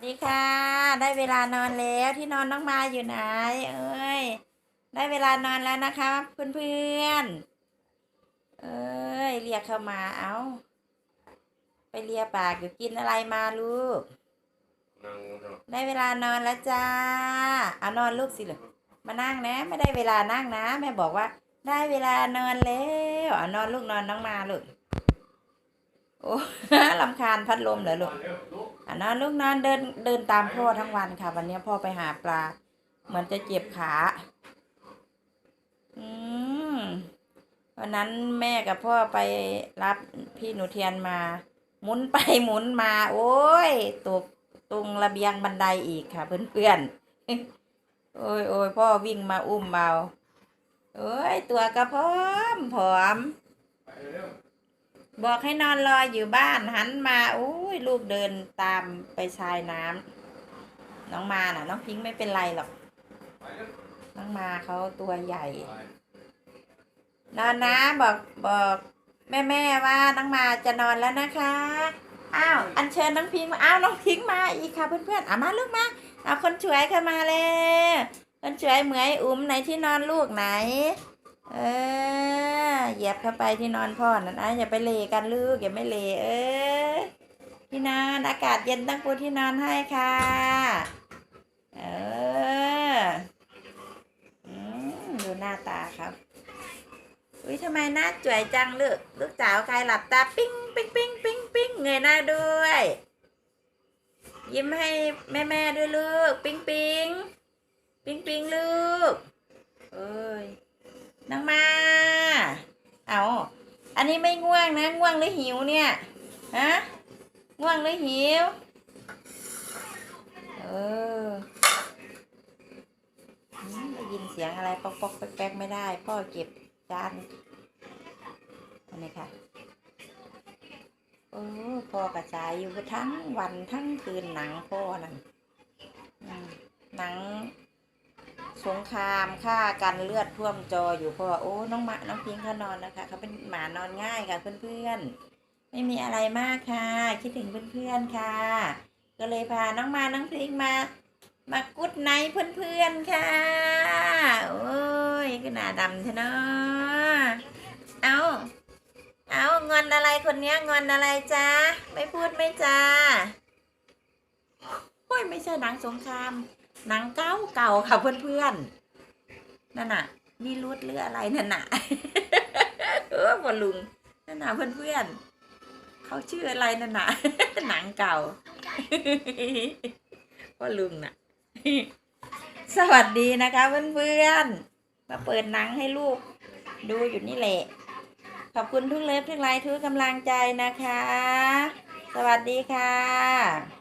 สวัสดีค่ะ ได้เวลานอนแล้วที่นอนน้องมาอยู่ไหน เอ้ย ได้เวลานอนแล้วนะคะ เพื่อนๆเอ้ยเรียกเข้ามาเอาไปเลียปากอยู่กินอะไรมาลูกนั่งเนาะได้เวลานอนแล้วจ้าเอานอนลูกสิเลยมานั่งนะ ไม่ได้เวลานั่งนะ แม่บอกว่า ได้เวลานอนแล้วเอานอนลูกนอนน้องมาลูก โอ้ลำคาญพัดลมเหรอลูกอะนอนลูกนอนเดินเดินตามพ่อทั้งวันค่ะ วันนี้พ่อไปหาปลา เหมือนจะเจ็บขา อืมวันนั้นแม่กับพ่อไปรับพี่หนูเทียนมา หมุนไปหมุนมา โอ้ยตกตรงระเบียงบันไดอีกค่ะ เพื่อนๆ โอ้ยโอ้ยพ่อวิ่งมาอุ้มเบาโอ้ยตัวกระพร้อมผอม บอกให้นอนรออยู่บ้านหันมาโอ้ยลูกเดินตามไปชายน้ำน้องมาน่ะ น้องพิงไม่เป็นไรหรอก น้องมาเขาตัวใหญ่ นอนนะบอกบอกแม่แม่ว่าน้องมาจะนอนแล้วนะคะ อ้าวอัญเชิญน้องพิงมาอ้าวน้องพิงมาอีกค่ะเพื่อนๆอะมาลูกมาเอาคนช่วยเข้ามาเลยคนช่วยเหมยอุ้มไหนที่นอนลูกไหน เออเหยียบเข้าไปที่นอนพ่อนั่นะอย่าไปเลกันลูกอย่าไม่เลเออที่นอนอากาศเย็นตั้งปูที่นอนให้ค่ะเอออืมดูหน้าตาครับอุ้ยทำไมหน้าจ่วยจังลูกลูกสาวใครหลับตาปิ้งปิ้งปิ้งปิ้งปิ้งเงยหน้าด้วย ยิ้มให้แม่แม่ด้วยลูก ปิ้งปิ้งปิ้งปิ้งลูก นางมา เอาอันนี้ไม่ง่วงนะ ง่วงหรือหิวเนี่ย ฮะ ง่วงหรือหิว เออได้ยินเสียงอะไรปอกปอกแป๊กๆไม่ได้ พ่อเก็บจาน อันนี้ค่ะโอ้พ่อกระจายอยู่ทั้งวันทั้งคืนหนังพ่อนั่นหนัง สงครามฆ่ากันเลือดท่วมจออยู่เพ่อโอ้น้องหมาน้องพิงค์เขานอนนะคะเขาเป็นหมานอนง่ายค่ะเพื่อนๆไม่มีอะไรมากค่ะ คิดถึงเพื่อนๆค่ะ ก็เลยพาน้องมาน้องพิงค์มามากุดไนเพื่อนๆค่ะ โอ้ยก็หน้าดำใช่เนาะเอาเอางอนอะไรคนเนี้ยงอนอะไรจ้าไม่พูดไม่จ้าโอ้ยไม่ใช่หนังสงคราม หนังเก่าเก่าค่ะเพื่อนๆนั่นน่ะนี่รุดหรืออะไรนั่นน่ะเออพอลุงนั่นน่ะเพื่อนๆเขาชื่ออะไรนั่นน่ะหนังเก่าพ่อลุงน่ะ สวัสดีนะคะเพื่อนๆมาเปิดหนังให้ลูก ดูอยู่นี่แหละขอบคุณทุกเล็บทุกไลค์ทุกกำลังใจนะคะ สวัสดีค่ะ